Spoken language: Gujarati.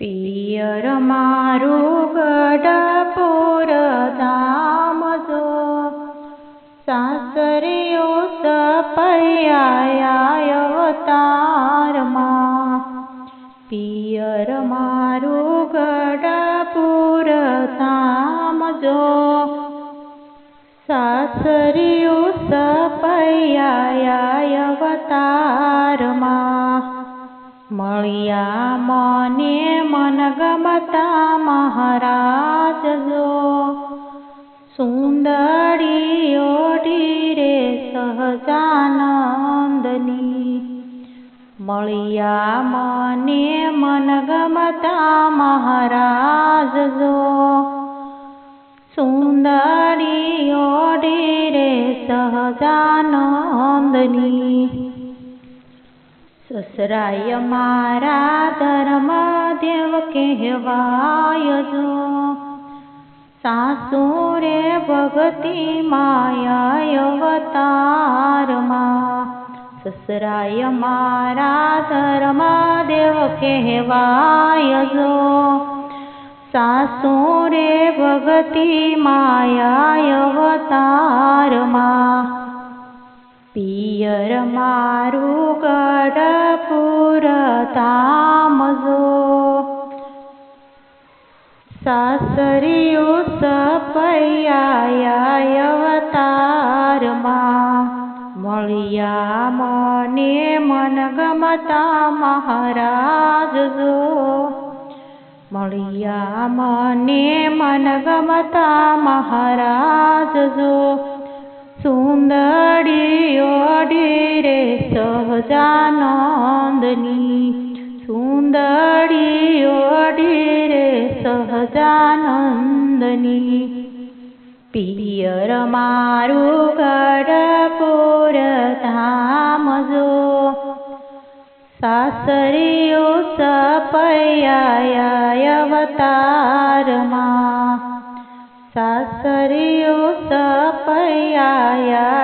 પિયર મારું ગઢપુર ધામ જો સાસરીઓ સપૈયા અવતારમાં પિયર મારું ગઢપુર ધામ જો સાસરીઓ સપૈયા અવતારમાં મળ્યા મને મનગમતા મહારાજ જો. સુંદરી ઓઢી રે સહજાનંદની. મળ્યા મને મનગમતા મહારાજ જો. સુંદરી ઓઢી રે સહજાનંદની. સસરાય મારા ધર્મદેવ કહેવાય જો સાસુ રે ભગતિ માયા અવતારમાં. સસરાય મારા ધર્મદેવ કહેવાય જો સાસુ રે ભગતિ માયા અવતારમાં. પિયર મારું ગઢપુર ધામ જો સાસરીઓ સપૈયા અવતારમાં મળ્યા મને મનગમતા મહારાજ જો મળ્યા મને મનગમતા મહારાજ જો સુંદરી ઓઢી રે સહજાનંદની પિયર મારું ગઢપુર ધામજો સાસરીઓ સપૈયા અવતારમાં સાસરીઓ સપૈયા અવતારમાં